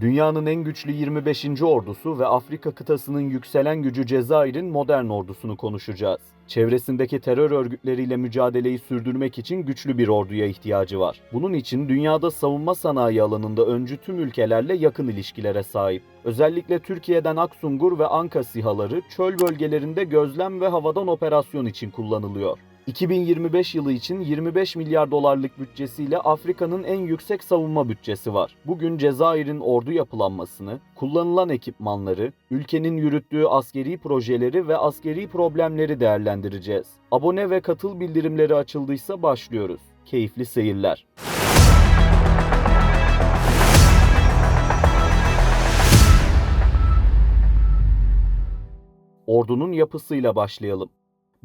Dünyanın en güçlü 25. ordusu ve Afrika kıtasının yükselen gücü Cezayir'in modern ordusunu konuşacağız. Çevresindeki terör örgütleriyle mücadeleyi sürdürmek için güçlü bir orduya ihtiyacı var. Bunun için dünyada savunma sanayi alanında öncü tüm ülkelerle yakın ilişkilere sahip. Özellikle Türkiye'den Aksungur ve Anka SİHA'ları çöl bölgelerinde gözlem ve havadan operasyon için kullanılıyor. 2025 yılı için 25 milyar dolarlık bütçesiyle Afrika'nın en yüksek savunma bütçesi var. Bugün Cezayir'in ordu yapılanmasını, kullanılan ekipmanları, ülkenin yürüttüğü askeri projeleri ve askeri problemleri değerlendireceğiz. Abone ve katıl bildirimleri açıldıysa başlıyoruz. Keyifli seyirler. Ordunun yapısıyla başlayalım.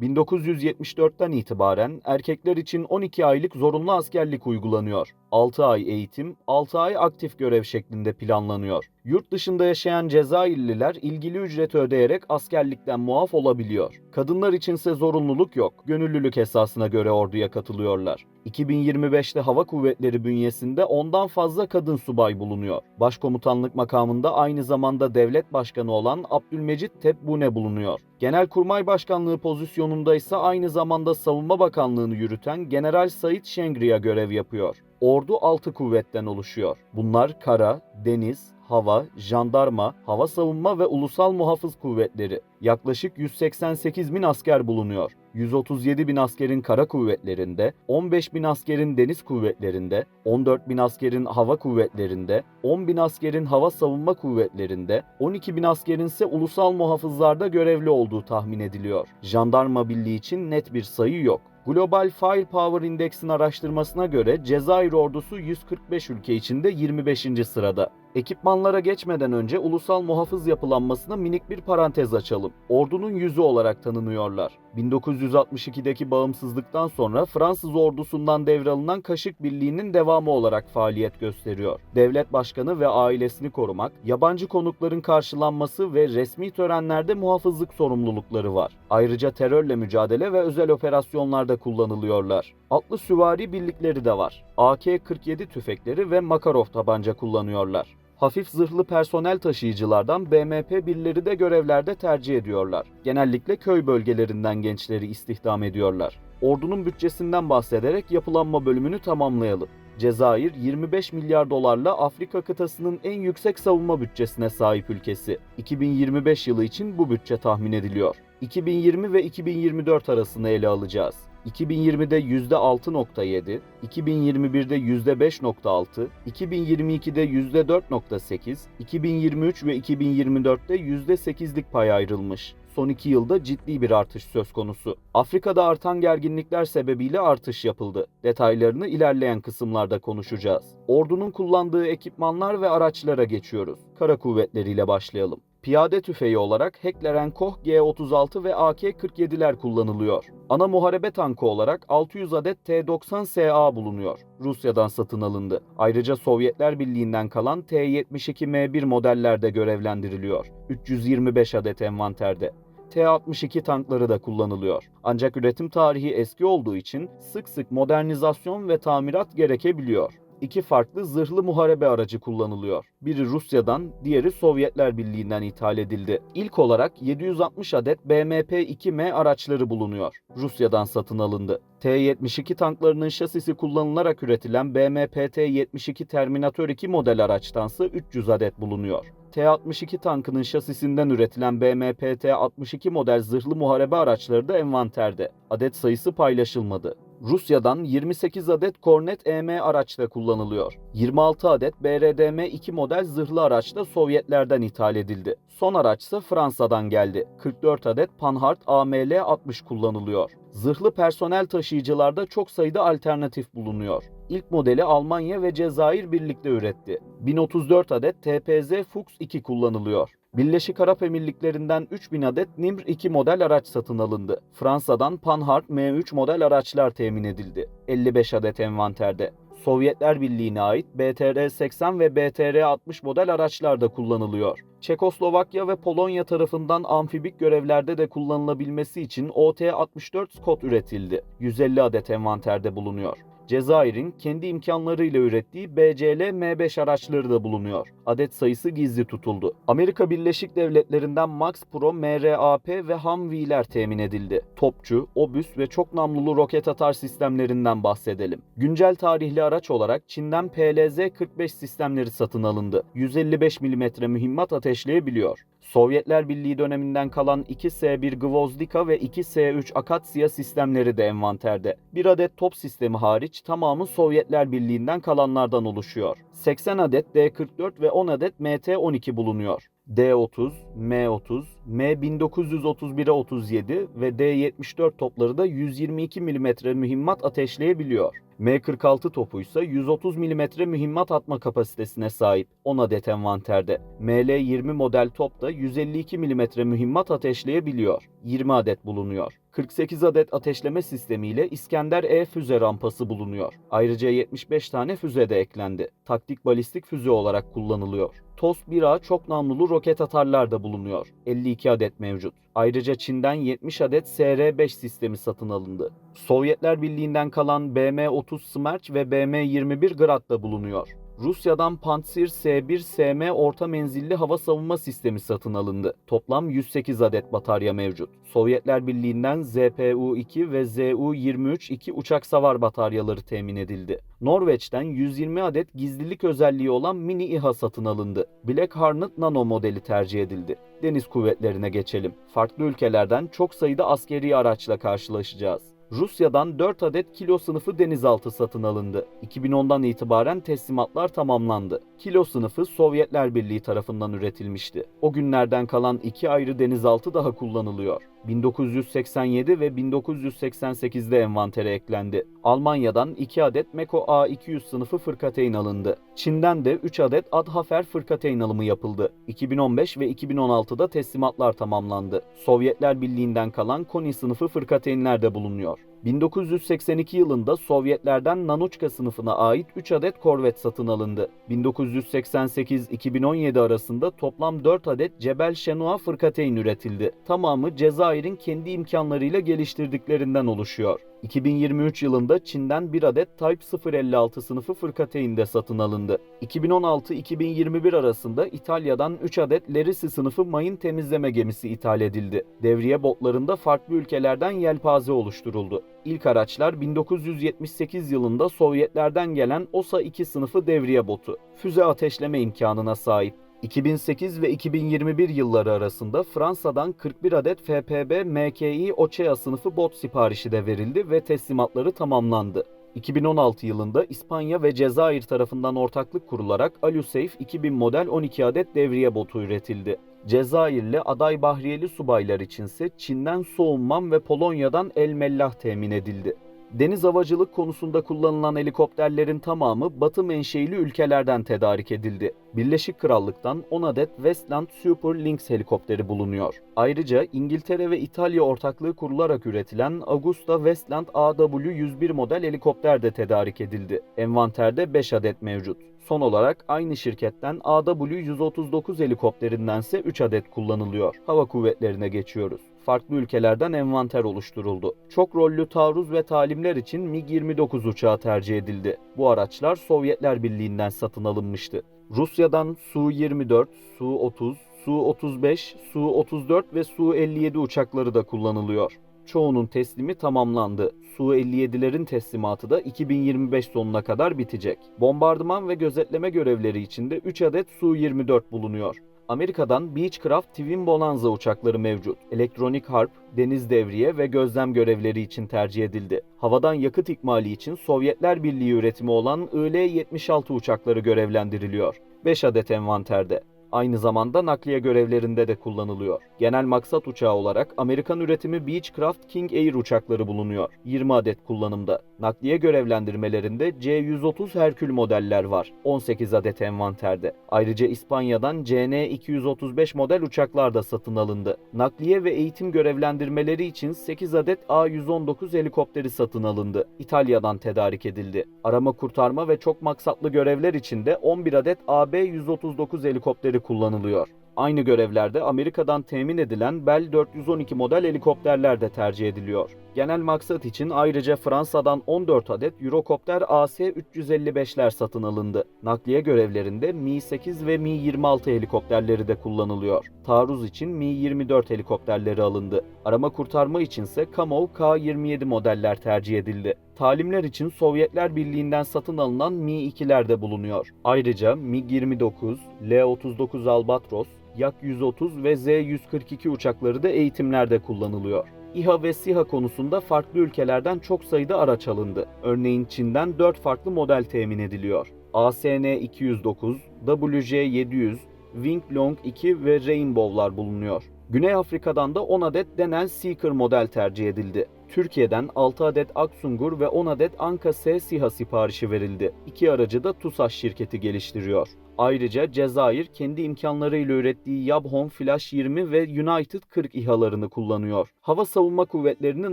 1974'ten itibaren erkekler için 12 aylık zorunlu askerlik uygulanıyor. 6 ay eğitim, 6 ay aktif görev şeklinde planlanıyor. Yurt dışında yaşayan Cezayirliler ilgili ücreti ödeyerek askerlikten muaf olabiliyor. Kadınlar içinse zorunluluk yok. Gönüllülük esasına göre orduya katılıyorlar. 2025'te Hava Kuvvetleri bünyesinde ondan fazla kadın subay bulunuyor. Başkomutanlık makamında aynı zamanda devlet başkanı olan Abdülmecit Tebboune bulunuyor. Genelkurmay Başkanlığı pozisyonunda ise aynı zamanda Savunma Bakanlığı'nı yürüten General Said Şengriya görev yapıyor. Ordu 6 kuvvetten oluşuyor. Bunlar kara, deniz, hava, jandarma, hava savunma ve ulusal muhafız kuvvetleri. Yaklaşık 188 bin asker bulunuyor. 137 bin askerin kara kuvvetlerinde, 15 bin askerin deniz kuvvetlerinde, 14 bin askerin hava kuvvetlerinde, 10 bin askerin hava savunma kuvvetlerinde, 12 bin askerin ise ulusal muhafızlarda görevli olduğu tahmin ediliyor. Jandarma birliği için net bir sayı yok. Global Firepower Index'in araştırmasına göre Cezayir ordusu 145 ülke içinde 25. sırada. Ekipmanlara geçmeden önce ulusal muhafız yapılanmasına minik bir parantez açalım. Ordunun yüzü olarak tanınıyorlar. 1962'deki bağımsızlıktan sonra Fransız ordusundan devralınan Kaşık Birliği'nin devamı olarak faaliyet gösteriyor. Devlet başkanı ve ailesini korumak, yabancı konukların karşılanması ve resmi törenlerde muhafızlık sorumlulukları var. Ayrıca terörle mücadele ve özel operasyonlarda kullanılıyorlar. Atlı süvari birlikleri de var. AK-47 tüfekleri ve Makarov tabanca kullanıyorlar. Hafif zırhlı personel taşıyıcılardan BMP birleri de görevlerde tercih ediyorlar. Genellikle köy bölgelerinden gençleri istihdam ediyorlar. Ordunun bütçesinden bahsederek yapılanma bölümünü tamamlayalım. Cezayir 25 milyar dolarla Afrika kıtasının en yüksek savunma bütçesine sahip ülkesi. 2025 yılı için bu bütçe tahmin ediliyor. 2020 ve 2024 arasını ele alacağız. 2020'de %6.7, 2021'de %5.6, 2022'de %4.8, 2023 ve 2024'te %8'lik pay ayrılmış. Son iki yılda ciddi bir artış söz konusu. Afrika'da artan gerginlikler sebebiyle artış yapıldı. Detaylarını ilerleyen kısımlarda konuşacağız. Ordunun kullandığı ekipmanlar ve araçlara geçiyoruz. Kara kuvvetleriyle başlayalım. Piyade tüfeği olarak Heckler Koch G36 ve AK-47'ler kullanılıyor. Ana muharebe tankı olarak 600 adet T-90SA bulunuyor. Rusya'dan satın alındı. Ayrıca Sovyetler Birliği'nden kalan T-72M1 modeller de görevlendiriliyor. 325 adet envanterde. T-62 tankları da kullanılıyor. Ancak üretim tarihi eski olduğu için sık sık modernizasyon ve tamirat gerekebiliyor iki farklı zırhlı muharebe aracı kullanılıyor. Biri Rusya'dan, diğeri Sovyetler Birliği'nden ithal edildi. İlk olarak 760 adet BMP-2M araçları bulunuyor. Rusya'dan satın alındı. T-72 tanklarının şasisi kullanılarak üretilen BMP-T-72 Terminator 2 model araçtansa 300 adet bulunuyor. T-62 tankının şasisinden üretilen BMP-T-62 model zırhlı muharebe araçları da envanterde. Adet sayısı paylaşılmadı. Rusya'dan 28 adet Kornet EM araçta kullanılıyor. 26 adet BRDM-2 model zırhlı araç da Sovyetlerden ithal edildi. Son araçsa Fransa'dan geldi. 44 adet Panhard AML-60 kullanılıyor. Zırhlı personel taşıyıcılarda çok sayıda alternatif bulunuyor. İlk modeli Almanya ve Cezayir birlikte üretti. 1034 adet TPZ Fuchs 2 kullanılıyor. Birleşik Arap Emirlikleri'nden 3000 adet Nimr 2 model araç satın alındı. Fransa'dan Panhard M3 model araçlar temin edildi. 55 adet envanterde. Sovyetler Birliği'ne ait BTR-80 ve BTR-60 model araçlar da kullanılıyor. Çekoslovakya ve Polonya tarafından amfibik görevlerde de kullanılabilmesi için OT-64 Scott üretildi. 150 adet envanterde bulunuyor. Cezayir'in kendi imkanlarıyla ürettiği BCL M5 araçları da bulunuyor. Adet sayısı gizli tutuldu. Amerika Birleşik Devletleri'nden Max Pro MRAP ve Humvee'ler temin edildi. Topçu, obüs ve çok namlulu roket atar sistemlerinden bahsedelim. Güncel tarihli araç olarak Çin'den PLZ-45 sistemleri satın alındı. 155 mm mühimmat ateşleyebiliyor. Sovyetler Birliği döneminden kalan 2S1 Gvozdika ve 2S3 Akasya sistemleri de envanterde. Bir adet top sistemi hariç tamamı Sovyetler Birliği'nden kalanlardan oluşuyor. 80 adet D44 ve 10 adet MT12 bulunuyor. D30, M30, M1931'e 37 ve D74 topları da 122 mm mühimmat ateşleyebiliyor. M46 topu ise 130 mm mühimmat atma kapasitesine sahip 10 adet envanterde. ML20 model top da 152 mm mühimmat ateşleyebiliyor. 20 adet bulunuyor. 48 adet ateşleme sistemiyle İskender E füze rampası bulunuyor. Ayrıca 75 tane füze de eklendi. Taktik balistik füze olarak kullanılıyor. TOS 1A çok namlulu roket atarlar da bulunuyor. 52 adet mevcut. Ayrıca Çin'den 70 adet SR-5 sistemi satın alındı. Sovyetler Birliği'nden kalan BM-30 Smerch ve BM-21 Grad da bulunuyor. Rusya'dan Pantsir S1 SM orta menzilli hava savunma sistemi satın alındı. Toplam 108 adet batarya mevcut. Sovyetler Birliği'nden ZPU-2 ve ZU-23-2 uçak savar bataryaları temin edildi. Norveç'ten 120 adet gizlilik özelliği olan mini İHA satın alındı. Black Hornet Nano modeli tercih edildi. Deniz kuvvetlerine geçelim. Farklı ülkelerden çok sayıda askeri araçla karşılaşacağız. Rusya'dan 4 adet kilo sınıfı denizaltı satın alındı. 2010'dan itibaren teslimatlar tamamlandı. Kilo sınıfı Sovyetler Birliği tarafından üretilmişti. O günlerden kalan iki ayrı denizaltı daha kullanılıyor. 1987 ve 1988'de envantere eklendi. Almanya'dan 2 adet Meko A200 sınıfı fırkateyn alındı. Çin'den de 3 adet Adhafer fırkateyn alımı yapıldı. 2015 ve 2016'da teslimatlar tamamlandı. Sovyetler Birliği'nden kalan Koni sınıfı fırkateynler de bulunuyor. 1982 yılında Sovyetlerden Nanuchka sınıfına ait 3 adet korvet satın alındı. 1988-2017 arasında toplam 4 adet Cebel Şenua fırkateyn üretildi. Tamamı Cezayir'in kendi imkanlarıyla geliştirdiklerinden oluşuyor. 2023 yılında Çin'den bir adet Type 056 sınıfı fırkateyn de satın alındı. 2016-2021 arasında İtalya'dan 3 adet Lerisi sınıfı mayın temizleme gemisi ithal edildi. Devriye botlarında farklı ülkelerden yelpaze oluşturuldu. İlk araçlar 1978 yılında Sovyetlerden gelen OSA-2 sınıfı devriye botu. Füze ateşleme imkanına sahip. 2008 ve 2021 yılları arasında Fransa'dan 41 adet FPB MKI Ochea sınıfı bot siparişi de verildi ve teslimatları tamamlandı. 2016 yılında İspanya ve Cezayir tarafından ortaklık kurularak Alusafe 2000 model 12 adet devriye botu üretildi. Cezayirli aday bahriyeli subaylar içinse Çin'den Soğumman ve Polonya'dan El Mellah temin edildi. Deniz havacılık konusunda kullanılan helikopterlerin tamamı batı menşeili ülkelerden tedarik edildi. Birleşik Krallık'tan 10 adet Westland Super Lynx helikopteri bulunuyor. Ayrıca İngiltere ve İtalya ortaklığı kurularak üretilen Augusta Westland AW101 model helikopter de tedarik edildi. Envanterde 5 adet mevcut. Son olarak aynı şirketten AW139 helikopterindense 3 adet kullanılıyor. Hava kuvvetlerine geçiyoruz. Farklı ülkelerden envanter oluşturuldu. Çok rollü taarruz ve talimler için MiG-29 uçağı tercih edildi. Bu araçlar Sovyetler Birliği'nden satın alınmıştı. Rusya'dan Su-24, Su-30, Su-35, Su-34 ve Su-57 uçakları da kullanılıyor. Çoğunun teslimi tamamlandı. Su-57'lerin teslimatı da 2025 sonuna kadar bitecek. Bombardıman ve gözetleme görevleri içinde 3 adet Su-24 bulunuyor. Amerika'dan Beechcraft Twin Bonanza uçakları mevcut. Elektronik harp, deniz devriye ve gözlem görevleri için tercih edildi. Havadan yakıt ikmali için Sovyetler Birliği üretimi olan IL-76 uçakları görevlendiriliyor. 5 adet envanterde. Aynı zamanda nakliye görevlerinde de kullanılıyor. Genel maksat uçağı olarak Amerikan üretimi Beechcraft King Air uçakları bulunuyor. 20 adet kullanımda. Nakliye görevlendirmelerinde C-130 Herkül modeller var. 18 adet envanterde. Ayrıca İspanya'dan CN-235 model uçaklar da satın alındı. Nakliye ve eğitim görevlendirmeleri için 8 adet A-119 helikopteri satın alındı. İtalya'dan tedarik edildi. Arama kurtarma ve çok maksatlı görevler için de 11 adet AB-139 helikopteri kullanılıyor. Aynı görevlerde Amerika'dan temin edilen Bell 412 model helikopterler de tercih ediliyor. Genel maksat için ayrıca Fransa'dan 14 adet Eurocopter AS-355'ler satın alındı. Nakliye görevlerinde Mi-8 ve Mi-26 helikopterleri de kullanılıyor. Taarruz için Mi-24 helikopterleri alındı. Arama kurtarma içinse Kamov K-27 modeller tercih edildi. Talimler için Sovyetler Birliği'nden satın alınan Mi-2'ler de bulunuyor. Ayrıca MiG-29, L-39 Albatros, Yak-130 ve Z-142 uçakları da eğitimlerde kullanılıyor. İHA ve SİHA konusunda farklı ülkelerden çok sayıda araç alındı. Örneğin Çin'den 4 farklı model temin ediliyor. ASN-209, WJ-700, Wing Long 2 ve Rainbow'lar bulunuyor. Güney Afrika'dan da 10 adet Denel Seeker model tercih edildi. Türkiye'den 6 adet Aksungur ve 10 adet Anka S SİHA siparişi verildi. İki aracı da TUSAŞ şirketi geliştiriyor. Ayrıca Cezayir kendi imkanlarıyla ürettiği Yabhon Flash 20 ve United 40 İHA'larını kullanıyor. Hava savunma kuvvetlerinin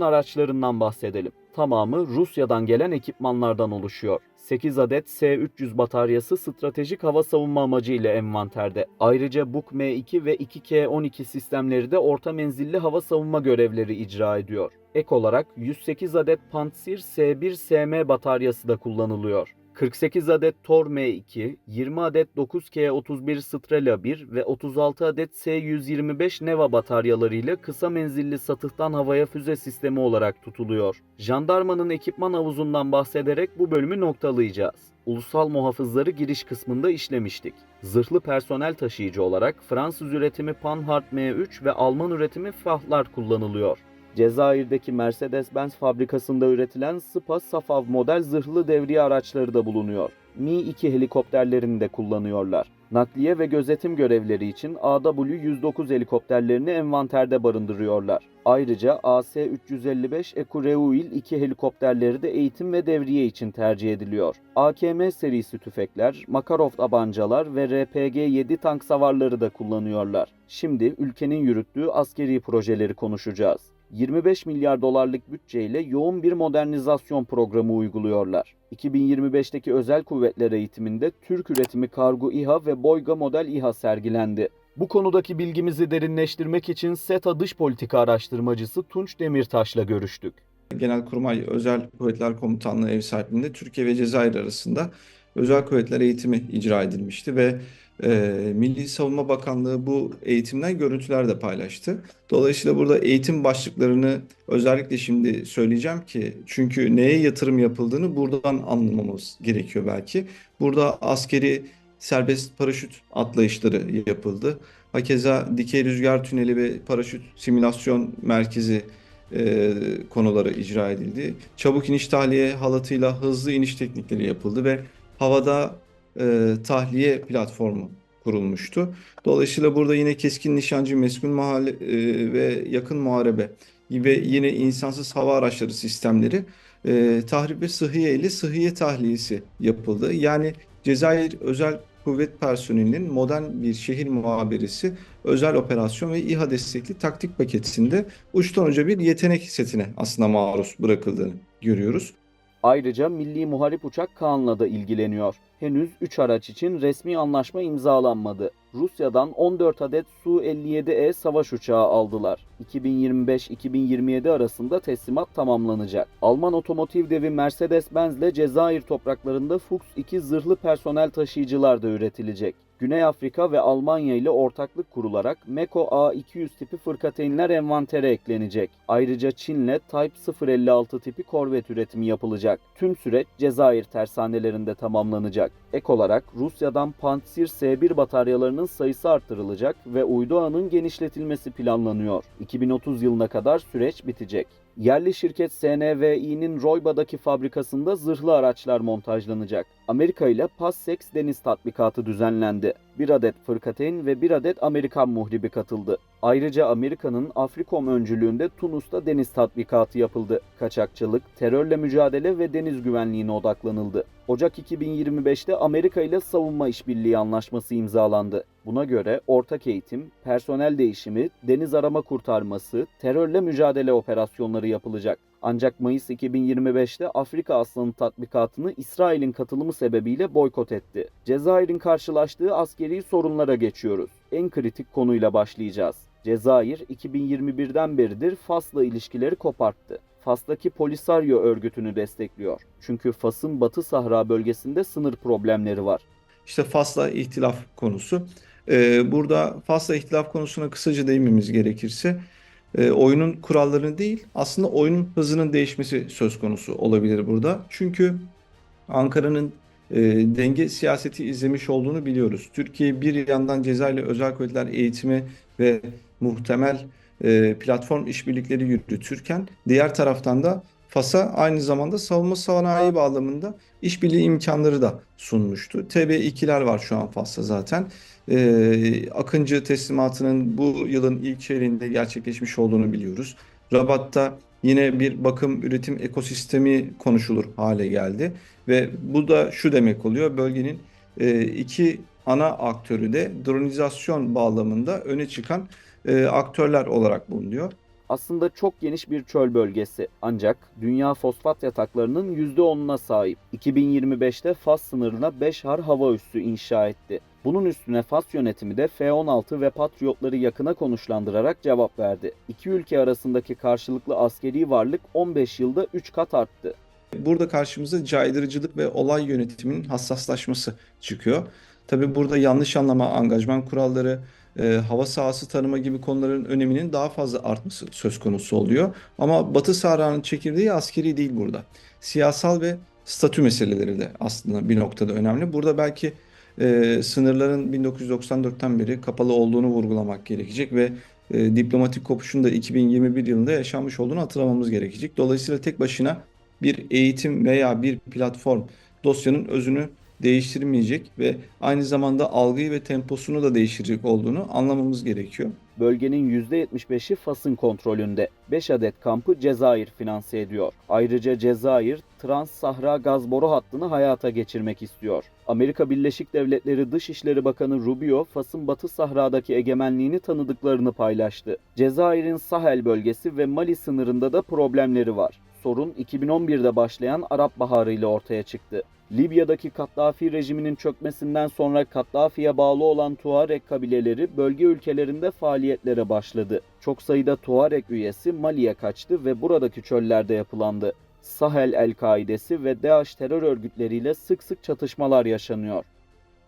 araçlarından bahsedelim. Tamamı Rusya'dan gelen ekipmanlardan oluşuyor. 8 adet S-300 bataryası stratejik hava savunma amacıyla envanterde. Ayrıca Buk M2 ve 2K-12 sistemleri de orta menzilli hava savunma görevleri icra ediyor. Ek olarak 108 adet Pantsir S1SM bataryası da kullanılıyor. 48 adet Tor M2, 20 adet 9K31 Strela 1 ve 36 adet S125 Neva bataryalarıyla kısa menzilli satıhtan havaya füze sistemi olarak tutuluyor. Jandarmanın ekipman havuzundan bahsederek bu bölümü noktalayacağız. Ulusal muhafızları giriş kısmında işlemiştik. Zırhlı personel taşıyıcı olarak Fransız üretimi Panhard M3 ve Alman üretimi Fahlar kullanılıyor. Cezayir'deki Mercedes-Benz fabrikasında üretilen Spa Safav model zırhlı devriye araçları da bulunuyor. Mi-2 helikopterlerini de kullanıyorlar. Nakliye ve gözetim görevleri için AW-109 helikopterlerini envanterde barındırıyorlar. Ayrıca AS-355 Ekureuil 2 helikopterleri de eğitim ve devriye için tercih ediliyor. AKM serisi tüfekler, Makarov tabancalar ve RPG-7 tank savarları da kullanıyorlar. Şimdi ülkenin yürüttüğü askeri projeleri konuşacağız. 25 milyar dolarlık bütçeyle yoğun bir modernizasyon programı uyguluyorlar. 2025'teki özel kuvvetler eğitiminde Türk üretimi kargo İHA ve Boyga model İHA sergilendi. Bu konudaki bilgimizi derinleştirmek için SETA dış politika araştırmacısı Tunç Demirtaş'la görüştük. Genelkurmay Özel Kuvvetler Komutanlığı ev sahipliğinde Türkiye ve Cezayir arasında özel kuvvetler eğitimi icra edilmişti ve e, Milli Savunma Bakanlığı bu eğitimden görüntüler de paylaştı. Dolayısıyla burada eğitim başlıklarını özellikle şimdi söyleyeceğim ki çünkü neye yatırım yapıldığını buradan anlamamız gerekiyor belki. Burada askeri serbest paraşüt atlayışları yapıldı. Hakeza dikey rüzgar tüneli ve paraşüt simülasyon merkezi e, konuları icra edildi. Çabuk iniş tahliye halatıyla hızlı iniş teknikleri yapıldı ve havada e, tahliye platformu kurulmuştu. Dolayısıyla burada yine keskin nişancı, meskun mahalle e, ve yakın muharebe ve yine insansız hava araçları sistemleri e, tahrip ve sıhhiye ile sıhhiye tahliyesi yapıldı. Yani Cezayir Özel Kuvvet personelinin modern bir şehir muhabiresi, özel operasyon ve İHA destekli taktik paketinde uçtan uca bir yetenek setine aslında maruz bırakıldığını görüyoruz. Ayrıca Milli Muharip Uçak Kaan'la da ilgileniyor. Henüz 3 araç için resmi anlaşma imzalanmadı. Rusya'dan 14 adet Su-57E savaş uçağı aldılar. 2025-2027 arasında teslimat tamamlanacak. Alman otomotiv devi Mercedes-Benz ile Cezayir topraklarında Fuchs 2 zırhlı personel taşıyıcılar da üretilecek. Güney Afrika ve Almanya ile ortaklık kurularak Meko A200 tipi fırkateynler envantere eklenecek. Ayrıca Çin'le Type 056 tipi korvet üretimi yapılacak. Tüm süreç Cezayir tersanelerinde tamamlanacak. Ek olarak Rusya'dan Pantsir S1 bataryalarının sayısı artırılacak ve uydu ağının genişletilmesi planlanıyor. 2030 yılına kadar süreç bitecek. Yerli şirket SNVI'nin Royba'daki fabrikasında zırhlı araçlar montajlanacak. Amerika ile Passex deniz tatbikatı düzenlendi. Bir adet fırkateyn ve bir adet Amerikan muhribi katıldı. Ayrıca Amerika'nın Afrikom öncülüğünde Tunus'ta deniz tatbikatı yapıldı. Kaçakçılık, terörle mücadele ve deniz güvenliğine odaklanıldı. Ocak 2025'te Amerika ile savunma işbirliği anlaşması imzalandı. Buna göre ortak eğitim, personel değişimi, deniz arama kurtarması, terörle mücadele operasyonları yapılacak. Ancak Mayıs 2025'te Afrika Aslanı tatbikatını İsrail'in katılımı sebebiyle boykot etti. Cezayir'in karşılaştığı askeri sorunlara geçiyoruz. en kritik konuyla başlayacağız. Cezayir 2021'den beridir Fas'la ilişkileri koparttı. Fas'taki Polisario örgütünü destekliyor. Çünkü Fas'ın Batı Sahra bölgesinde sınır problemleri var. İşte Fas'la ihtilaf konusu. Ee, burada Fas'la ihtilaf konusuna kısaca değinmemiz gerekirse e, oyunun kurallarını değil aslında oyunun hızının değişmesi söz konusu olabilir burada. Çünkü Ankara'nın e, denge siyaseti izlemiş olduğunu biliyoruz. Türkiye bir yandan Cezayir'le özel kuvvetler eğitimi ve muhtemel e, platform işbirlikleri yürütürken diğer taraftan da Fas'a aynı zamanda savunma sanayi bağlamında işbirliği imkanları da sunmuştu. TB2'ler var şu an Fas'ta zaten. E, Akıncı teslimatının bu yılın ilk çeyreğinde gerçekleşmiş olduğunu biliyoruz. Rabat'ta yine bir bakım üretim ekosistemi konuşulur hale geldi. Ve bu da şu demek oluyor. Bölgenin e, iki ana aktörü de dronizasyon bağlamında öne çıkan e, aktörler olarak bulunuyor. Aslında çok geniş bir çöl bölgesi ancak dünya fosfat yataklarının %10'una sahip. 2025'te Fas sınırına 5 har hava üssü inşa etti. Bunun üstüne Fas yönetimi de F-16 ve Patriotları yakına konuşlandırarak cevap verdi. İki ülke arasındaki karşılıklı askeri varlık 15 yılda 3 kat arttı. Burada karşımıza caydırıcılık ve olay yönetiminin hassaslaşması çıkıyor. Tabii burada yanlış anlama, angajman kuralları, e, hava sahası tanıma gibi konuların öneminin daha fazla artması söz konusu oluyor. Ama Batı Sahra'nın çekirdeği askeri değil burada. Siyasal ve statü meseleleri de aslında bir noktada önemli. Burada belki e, sınırların 1994'ten beri kapalı olduğunu vurgulamak gerekecek ve e, diplomatik kopuşun da 2021 yılında yaşanmış olduğunu hatırlamamız gerekecek. Dolayısıyla tek başına bir eğitim veya bir platform dosyanın özünü değiştirmeyecek ve aynı zamanda algıyı ve temposunu da değiştirecek olduğunu anlamamız gerekiyor. Bölgenin %75'i Fas'ın kontrolünde. 5 adet kampı Cezayir finanse ediyor. Ayrıca Cezayir, Trans-Sahra gaz boru hattını hayata geçirmek istiyor. Amerika Birleşik Devletleri Dışişleri Bakanı Rubio, Fas'ın Batı Sahra'daki egemenliğini tanıdıklarını paylaştı. Cezayir'in Sahel bölgesi ve Mali sınırında da problemleri var. Sorun 2011'de başlayan Arap Baharı ile ortaya çıktı. Libya'daki Kaddafi rejiminin çökmesinden sonra Kaddafi'ye bağlı olan Tuareg kabileleri bölge ülkelerinde faaliyetlere başladı. Çok sayıda Tuareg üyesi Mali'ye kaçtı ve buradaki çöllerde yapılandı. Sahel El-Kaidesi ve DAEŞ terör örgütleriyle sık sık çatışmalar yaşanıyor.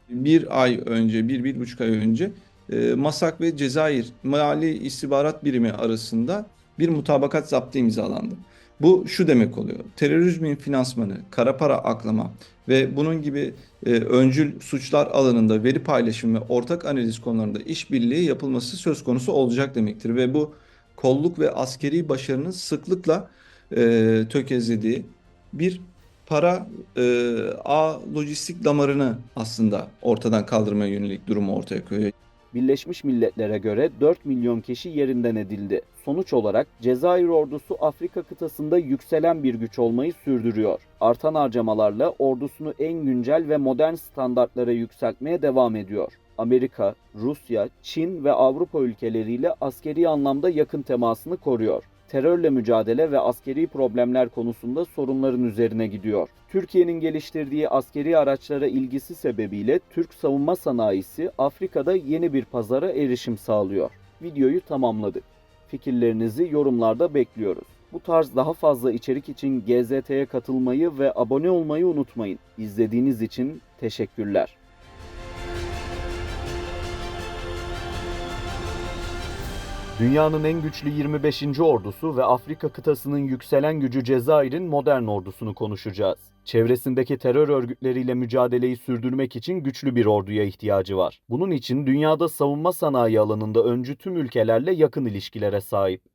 Bir ay önce, bir, bir buçuk ay önce e, Masak ve Cezayir Mali İstihbarat Birimi arasında bir mutabakat zaptı imzalandı. Bu şu demek oluyor. Terörizmin finansmanı, kara para aklama ve bunun gibi e, öncül suçlar alanında veri paylaşımı ve ortak analiz konularında işbirliği yapılması söz konusu olacak demektir. Ve bu kolluk ve askeri başarının sıklıkla e, tökezlediği bir para e, ağ lojistik damarını aslında ortadan kaldırmaya yönelik durumu ortaya koyuyor. Birleşmiş Milletler'e göre 4 milyon kişi yerinden edildi. Sonuç olarak Cezayir ordusu Afrika kıtasında yükselen bir güç olmayı sürdürüyor. Artan harcamalarla ordusunu en güncel ve modern standartlara yükseltmeye devam ediyor. Amerika, Rusya, Çin ve Avrupa ülkeleriyle askeri anlamda yakın temasını koruyor. Terörle mücadele ve askeri problemler konusunda sorunların üzerine gidiyor. Türkiye'nin geliştirdiği askeri araçlara ilgisi sebebiyle Türk savunma sanayisi Afrika'da yeni bir pazara erişim sağlıyor. Videoyu tamamladık. Fikirlerinizi yorumlarda bekliyoruz. Bu tarz daha fazla içerik için GZT'ye katılmayı ve abone olmayı unutmayın. İzlediğiniz için teşekkürler. Dünyanın en güçlü 25. ordusu ve Afrika kıtasının yükselen gücü Cezayir'in modern ordusunu konuşacağız. Çevresindeki terör örgütleriyle mücadeleyi sürdürmek için güçlü bir orduya ihtiyacı var. Bunun için dünyada savunma sanayi alanında öncü tüm ülkelerle yakın ilişkilere sahip.